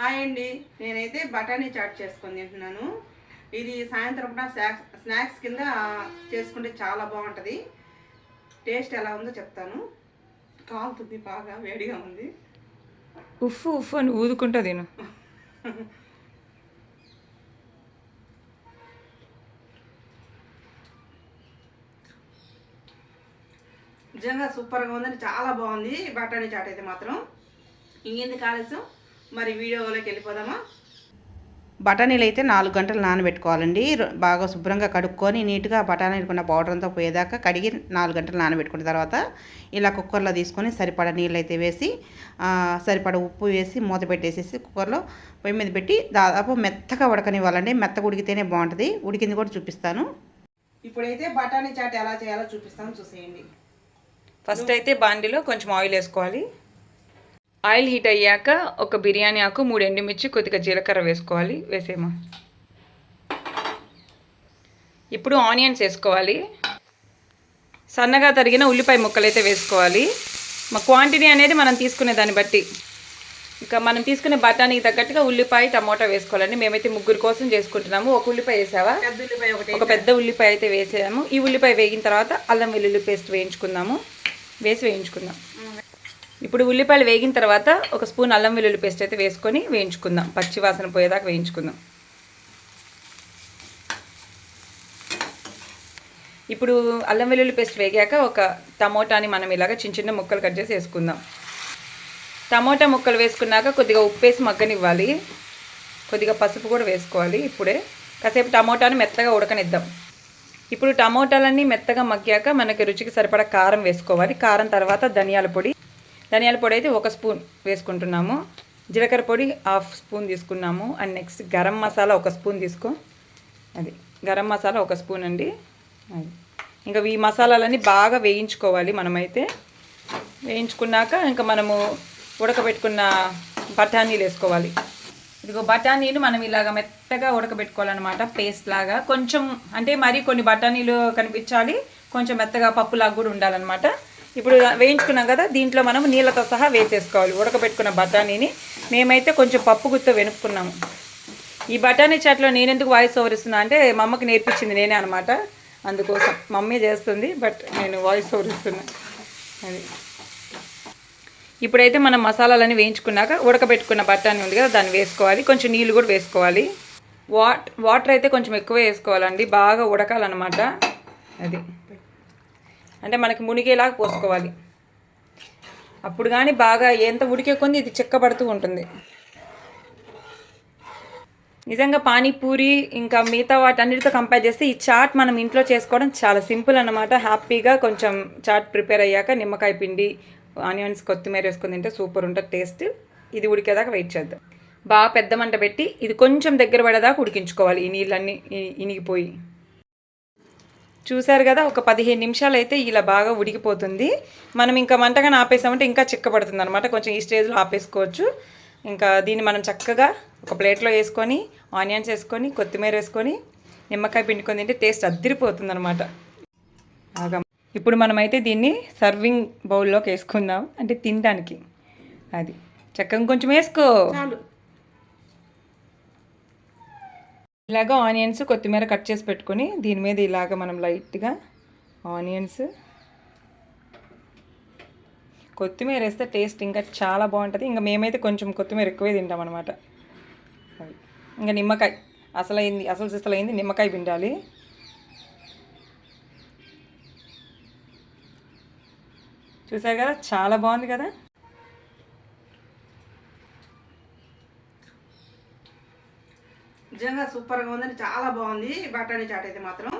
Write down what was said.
Hi అండి. నేనైతే బఠానీ చాట్ చేసుకొని తింటున్నాను. ఇది సాయంత్రం పూట స్నాక్స్ స్నాక్స్ కింద చేసుకుంటే చాలా బాగుంటుంది. టేస్ట్ ఎలా ఉందో చెప్తాను. కాలుతుంది బాగా వేడిగా ఉంది. ఉఫ్ ఉఫ్ అని ఊదుకుంటా తిను. నిజంగా సూపర్గా ఉందని చాలా బాగుంది బఠానీ చాట్ అయితే మాత్రం. ఇంకెందుకు ఆలస్యం? మరి వీడియోలోకి వెళ్ళిపోదామా? బఠానీలు అయితే నాలుగు గంటలు నానబెట్టుకోవాలండి. బాగా శుభ్రంగా కడుక్కొని నీట్గా బఠానీలకున్న పౌడర్ అంతా పోయేదాకా కడిగి నాలుగు గంటలు నానబెట్టుకున్న తర్వాత ఇలా కుక్కర్లో తీసుకొని సరిపడా నీళ్ళు అయితే వేసి సరిపడ ఉప్పు వేసి మూత పెట్టేసేసి కుక్కర్లో పొయ్యి మీద పెట్టి దాదాపు మెత్తగా ఉడకనివ్వాలండి. మెత్తగా ఉడికితేనే బాగుంటుంది. ఉడికింది కూడా చూపిస్తాను. ఇప్పుడైతే బఠానీ చాట్ ఎలా చేయాలో చూపిస్తాను. చూసేయండి. ఫస్ట్ అయితే బాండిలో కొంచెం ఆయిల్ వేసుకోవాలి. ఆయిల్ హీట్ అయ్యాక ఒక బిర్యానీ ఆకు మూడు ఎండుమిర్చి కొద్దిగా జీలకర్ర వేసుకోవాలి. వేసేమా ఇప్పుడు ఆనియన్స్ వేసుకోవాలి. సన్నగా తరిగిన ఉల్లిపాయ ముక్కలు అయితే వేసుకోవాలి. మా క్వాంటిటీ అనేది మనం తీసుకునే దాన్ని బట్టి. ఇక మనం తీసుకునే బఠానీకి తగ్గట్టుగా ఉల్లిపాయ టమోటా వేసుకోవాలండి. మేమైతే ముగ్గురు కోసం చేసుకుంటున్నాము. ఒక ఉల్లిపాయ వేసావా? పెద్ద ఉల్లిపాయ ఒకటి ఒక పెద్ద ఉల్లిపాయ అయితే వేసాము. ఈ ఉల్లిపాయ వేగిన తర్వాత అల్లం వెల్లుల్లి పేస్ట్ వేయించుకుందాము. వేసి వేయించుకుందాం. ఇప్పుడు ఉల్లిపాయలు వేగిన తర్వాత ఒక స్పూన్ అల్లం వెల్లుల్లి పేస్ట్ అయితే వేసుకొని వేయించుకుందాం. పచ్చి వాసన పోయేదాకా వేయించుకుందాం. ఇప్పుడు అల్లం వెల్లుల్లి పేస్ట్ వేగాక ఒక టమోటాని మనం ఇలాగ చిన్న చిన్న ముక్కలు కట్ చేసి వేసుకుందాం. టమోటా ముక్కలు వేసుకున్నాక కొద్దిగా ఉప్పు వేసి మగ్గనివ్వాలి. కొద్దిగా పసుపు కూడా వేసుకోవాలి ఇప్పుడే. కాసేపు టమోటాను మెత్తగా ఉడకనిద్దాం. ఇప్పుడు టమోటాలన్నీ మెత్తగా మగ్గాక మనకి రుచికి సరిపడా కారం వేసుకోవాలి. కారం తర్వాత ధనియాల పొడి ధనియాల పొడి అయితే ఒక స్పూన్ వేసుకుంటున్నాము. జీలకర్ర పొడి హాఫ్ స్పూన్ తీసుకున్నాము. అండ్ నెక్స్ట్ గరం మసాలా ఒక స్పూన్ తీసుకో. అది గరం మసాలా ఒక స్పూన్ అండి. అది. ఇంకా ఈ మసాలాలన్నీ బాగా వేయించుకోవాలి మనమైతే. వేయించుకున్నాక ఇంకా మనము ఉడకబెట్టుకున్న బఠానీలు వేసుకోవాలి. ఇదిగో బఠానీలు మనం ఇలాగ మెత్తగా ఉడకబెట్టుకోవాలన్నమాట పేస్ట్ లాగా. కొంచెం అంటే మరి కొన్ని బఠానీలు కనిపించాలి కొంచెం మెత్తగా పప్పులాగా కూడా ఉండాలన్నమాట. ఇప్పుడు వేయించుకున్నాం కదా దీంట్లో మనం నీళ్ళతో సహా వేసేసుకోవాలి. ఉడకబెట్టుకున్న బఠానీని మేమైతే కొంచెం పప్పు గుత్తో వెనుక్కున్నాము. ఈ బఠానీ చాట్లో నేను ఎందుకు వాయిస్ ఓవర్ ఇస్తున్నా అంటే మా అమ్మకి నేర్పించింది నేనే అనమాట అందుకోసం మమ్మీ చేస్తుంది బట్ నేను వాయిస్ ఓవర్ ఇస్తున్నా. అది. ఇప్పుడైతే మనం మసాలాలన్నీ వేయించుకున్నాక ఉడకబెట్టుకున్న బఠానీ ఉంది కదా దాన్ని వేసుకోవాలి. కొంచెం నీళ్ళు కూడా వేసుకోవాలి. వాట్ వాటర్ అయితే కొంచెం ఎక్కువ వేసుకోవాలండి బాగా ఉడకాలన్నమాట. అది. అంటే మనకి మునిగేలాగా పోసుకోవాలి. అప్పుడు కానీ బాగా ఎంత ఉడికే కొంది ఇది చెక్కబడుతూ ఉంటుంది. నిజంగా పానీపూరి ఇంకా మిగతా వాటి అన్నిటితో కంపేర్ చేస్తే ఈ చాట్ మనం ఇంట్లో చేసుకోవడం చాలా సింపుల్ అన్నమాట. హ్యాపీగా కొంచెం చాట్ ప్రిపేర్ అయ్యాక నిమ్మకాయ పిండి ఆనియన్స్ కొత్తిమీర వేసుకొని తింటే సూపర్ ఉంటుంది. టేస్ట్ ఇది ఉడికేదాకా వెయిట్ చేద్దాం. బాగా పెద్ద మంట పెట్టి ఇది కొంచెం దగ్గర పడేదాకా ఉడికించుకోవాలి ఈ నీళ్ళన్నీ ఇనిగిపోయి. చూశారు కదా ఒక పదిహేను నిమిషాలు అయితే ఇలా బాగా ఉడికిపోతుంది. మనం ఇంకా మంటగా ఆపేసామంటే ఇంకా చిక్కబడుతుంది అనమాట కొంచెం ఈ స్టేజ్లో ఆపేసుకోవచ్చు. ఇంకా దీన్ని మనం చక్కగా ఒక ప్లేట్లో వేసుకొని ఆనియన్స్ వేసుకొని కొత్తిమీర వేసుకొని నిమ్మకాయ పిండుకొని తింటే టేస్ట్ అద్దరిపోతుంది అనమాట బాగా ఇప్పుడు మనమైతే దీన్ని సర్వింగ్ బౌల్లోకి వేసుకుందాం. అంటే తినడానికి. అది. చక్కగా కొంచెం వేసుకో చాలు ఇలాగ ఆనియన్స్ కొత్తిమీర కట్ చేసి పెట్టుకొని దీని మీద ఇలాగ మనం లైట్గా ఆనియన్స్ కొత్తిమీర వేస్తే టేస్ట్ ఇంకా చాలా బాగుంటుంది. ఇంకా మేమైతే కొంచెం కొత్తిమీర ఎక్కువే తింటాం అనమాట ఇంకా నిమ్మకాయ అసలైంది అసలు సిసలైంది నిమ్మకాయ పిండాలి. చూసారు కదా? చాలా బాగుంది కదా? నిజంగా సూపర్గా ఉందని చాలా బాగుంది. బఠానీ చాట్ అయితే మాత్రం.